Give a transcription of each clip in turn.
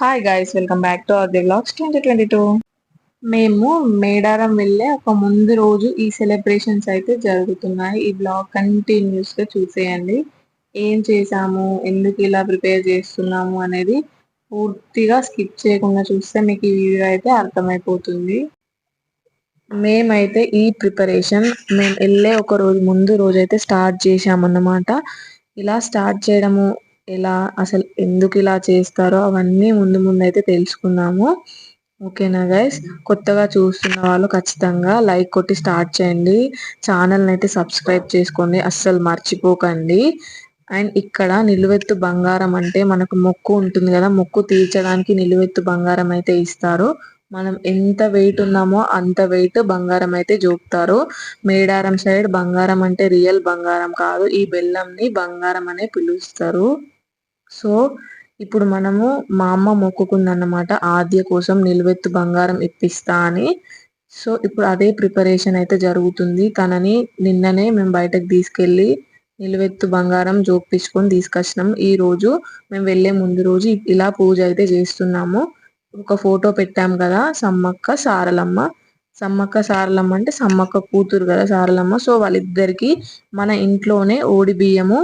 Hi guys welcome back to our the vlogs twenty twenty two మేము మేడారం వెళ్ళే ఒక ముందు రోజు ఈ సెలబ్రేషన్స్ అయితే జరుగుతున్నాయి. ఈ బ్లాగ్ కంటిన్యూస్గా చూసేయండి. ఏం చేసాము ఎందుకు ఇలా ప్రిపేర్ చేస్తున్నాము అనేది పూర్తిగా స్కిప్ చేయకుండా చూస్తే మీకు ఈ వీడియో అయితే అర్థమైపోతుంది. మేమైతే ఈ ప్రిపరేషన్ మేము వెళ్ళే ఒక రోజు ముందు రోజైతే స్టార్ట్ చేసామన్నమాట ఇలా స్టార్ట్ చేయడము ఎలా అసలు ఎందుకు ఇలా చేస్తారో అవన్నీ ముందు ముందు అయితే తెలుసుకుందాము. ఓకేనా గైస్? కొత్తగా చూస్తున్న వాళ్ళు ఖచ్చితంగా లైక్ కొట్టి స్టార్ట్ చేయండి. ఛానల్ని అయితే సబ్స్క్రైబ్ చేసుకోండి. అస్సలు మర్చిపోకండి. అండ్ ఇక్కడ నిలువెత్తు బంగారం అంటే మనకు మొక్కు ఉంటుంది కదా మొక్కు తీర్చడానికి నిలువెత్తు బంగారం అయితే ఇస్తారు. మనం ఎంత వెయిట్ ఉన్నామో అంత వెయిట్ బంగారం అయితే జోపుతారు మేడారం సైడ్ బంగారం అంటే రియల్ బంగారం కాదు. ఈ బెల్లంని బంగారం అనే పిలుస్తారు. సో ఇప్పుడు మనము మా అమ్మ మొక్కుకుందన్నమాట ఆద్య కోసం నిలువెత్తు బంగారం ఇప్పిస్తా అని. సో ఇప్పుడు అదే ప్రిపరేషన్ అయితే జరుగుతుంది. తనని నిన్ననే మేము బయటకు తీసుకెళ్ళి నిలువెత్తు బంగారం జోపించుకొని తీసుకొచ్చినాం. ఈ రోజు మేము వెళ్ళే ముందు రోజు ఇలా పూజ అయితే చేస్తున్నాము. ఒక ఫోటో పెట్టాం కదా సమ్మక్క సారలమ్మ. సమ్మక్క సారలమ్మ అంటే సమ్మక్క కూతురు కదా సారలమ్మ. సో వాళ్ళిద్దరికి మన ఇంట్లోనే ఓడి బియ్యము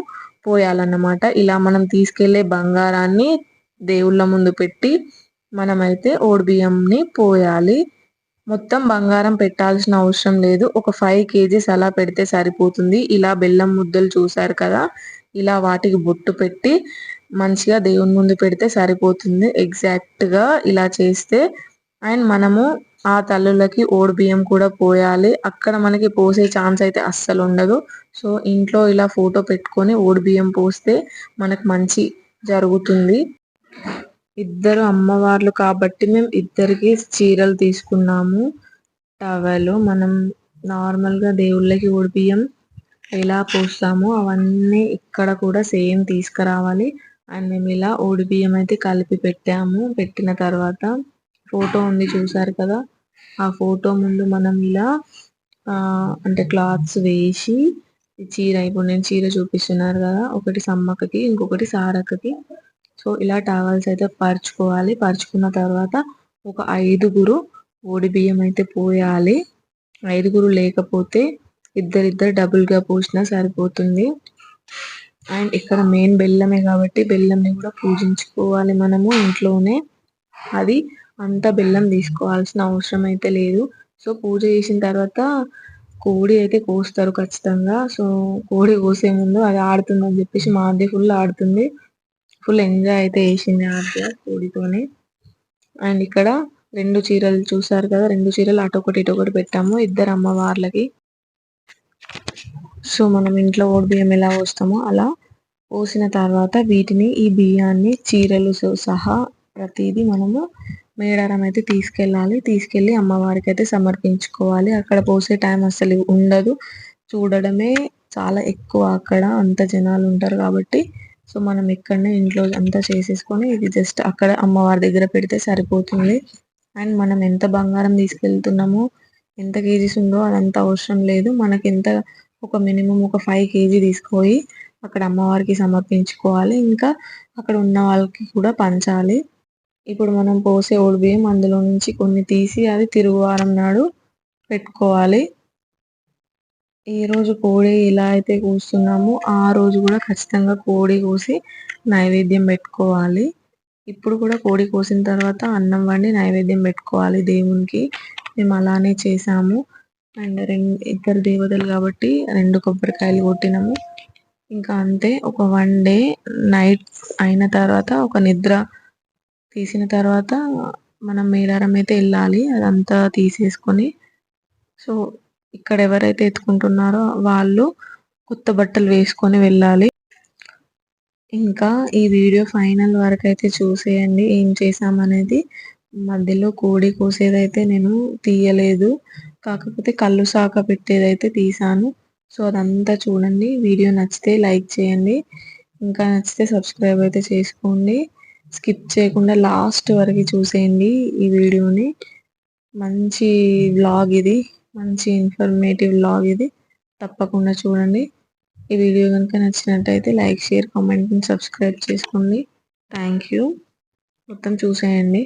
పోయాలన్నమాట. ఇలా మనం తీసుకెళ్ళే బంగారాన్ని దేవుళ్ళ ముందు పెట్టి మనమైతే ఓడి బియ్యంని పోయాలి. మొత్తం బంగారం పెట్టాల్సిన అవసరం లేదు. ఒక ఫైవ్ కేజీస్ అలా పెడితే సరిపోతుంది. ఇలా బెల్లం ముద్దలు చూసారు కదా? ఇలా వాటికి బొట్టు పెట్టి మంచిగా దేవుని ముందు పెడితే సరిపోతుంది. ఎగ్జాక్ట్గా ఇలా చేస్తే అండ్ మనము ఆ తల్లులకి ఓడి బియ్యం కూడా పోయాలి. అక్కడ మనకి పోసే ఛాన్స్ అయితే అస్సలు ఉండదు. సో ఇంట్లో ఇలా ఫోటో పెట్టుకొని ఓడి బియ్యం పోస్తే మనకు మంచి జరుగుతుంది. ఇద్దరు అమ్మవార్లు కాబట్టి మేము ఇద్దరికి చీరలు తీసుకున్నాము. టవలు మనం నార్మల్గా దేవుళ్ళకి ఓడి బియ్యం ఎలా పోస్తామో అవన్నీ ఇక్కడ కూడా సేమ్ తీసుకురావాలి. అండ్ మేము ఇలా ఓడి బియ్యం అయితే కలిపి పెట్టాము. పెట్టిన తర్వాత ఫోటో ఉంది చూసారు కదా? ఆ ఫోటో ముందు మనం ఇలా అంటే క్లాత్స్ వేసి చీర ఇప్పుడు నేను చీర చూపిస్తున్నారు కదా ఒకటి సమ్మక్కకి ఇంకొకటి సారక్కకి. సో ఇలా టవల్స్ అయితే పరుచుకోవాలి. పరుచుకున్న తర్వాత ఒక ఐదుగురు ఓడి బియ్యం అయితే పోయాలి. ఐదుగురు లేకపోతే ఇద్దరిద్దరు డబుల్గా పోసినా సరిపోతుంది. అండ్ ఇక్కడ మెయిన్ బెల్లమే కాబట్టి బెల్లంని కూడా పూజించుకోవాలి మనము ఇంట్లోనే. అది అంత బెల్లం తీసుకోవాల్సిన అవసరం అయితే లేదు. సో పూజ చేసిన తర్వాత కోడి అయితే కోస్తారు ఖచ్చితంగా. సో కోడి కోసే ముందు అది ఆడుతుందని చెప్పేసి మా ఆద్య ఫుల్ ఆడుతుంది. ఫుల్ ఎంజాయ్ అయితే వేసింది ఆద్య కోడితోనే. అండ్ ఇక్కడ రెండు చీరలు చూసారు కదా రెండు చీరలు అటు ఒకటి ఇటు ఒకటి పెట్టాము ఇద్దరు అమ్మవార్లకి సో మనం ఇంట్లో ఓడి బియ్యం ఎలా పోస్తామో అలా పోసిన తర్వాత వీటిని ఈ బియ్యాన్ని చీరలు సహా ప్రతిదీ మనము మేడారం అయితే తీసుకెళ్ళాలి. తీసుకెళ్ళి అమ్మవారికి అయితే సమర్పించుకోవాలి. అక్కడ పోసే టైం అసలు ఉండదు. చూడడమే చాలా ఎక్కువ అక్కడ. అంత జనాలు ఉంటారు కాబట్టి. సో మనం ఇక్కడనే ఇంట్లో అంతా చేసేసుకొని ఇది జస్ట్ అక్కడ అమ్మవారి దగ్గర పెడితే సరిపోతుంది. అండ్ మనం ఎంత బంగారం తీసుకెళ్తున్నామో ఎంత కేజీస్ ఉందో అదంతా అవసరం లేదు. మనకి ఎంత ఒక మినిమం ఒక ఫైవ్ కేజీ తీసుకుపోయి అక్కడ అమ్మవారికి సమర్పించుకోవాలి. ఇంకా అక్కడ ఉన్న వాళ్ళకి కూడా పంచాలి. ఇప్పుడు మనం పోసే బియ్యం అందులో నుంచి కొన్ని తీసి అది తిరుగువారం నాడు పెట్టుకోవాలి. ఏ రోజు కోడి ఎలా అయితే కూస్తున్నామో ఆ రోజు కూడా ఖచ్చితంగా కోడి కోసి నైవేద్యం పెట్టుకోవాలి. ఇప్పుడు కూడా కోడి కోసిన తర్వాత అన్నం వండి నైవేద్యం పెట్టుకోవాలి దేవునికి. మేము అలానే చేసాము. అండ్ రెండు ఇద్దరు దేవతలు కాబట్టి రెండు కొబ్బరికాయలు కొట్టినాము. ఇంకా అంతే ఒక వన్ డే నైట్ అయిన తర్వాత ఒక నిద్ర తీసిన తర్వాత మనం మేడారం అయితే వెళ్ళాలి. అదంతా తీసేసుకొని. సో ఇక్కడ ఎవరైతే ఎత్తుకుంటున్నారో వాళ్ళు కొత్త బట్టలు వేసుకొని వెళ్ళాలి. ఇంకా ఈ వీడియో ఫైనల్ వరకు అయితే చూసేయండి. ఏం చేసామనేది మధ్యలో కోడి కోసేదైతే నేను తీయలేదు. కాకపోతే కళ్ళు సాక పెట్టేదైతే తీసాను సో అదంతా చూడండి. వీడియో నచ్చితే లైక్ చేయండి. ఇంకా నచ్చితే సబ్స్క్రైబ్ అయితే చేసుకోండి. స్కిప్ చేయకుండా లాస్ట్ వరకు చూసేయండి ఈ వీడియోని. మంచి బ్లాగ్ ఇది. మంచి ఇన్ఫర్మేటివ్ బ్లాగ్ ఇది. తప్పకుండా చూడండి. ఈ వీడియో కనుక నచ్చినట్టయితే లైక్ షేర్ కామెంట్ సబ్స్క్రైబ్ చేసుకోండి. థ్యాంక్ యూ మొత్తం చూసేయండి.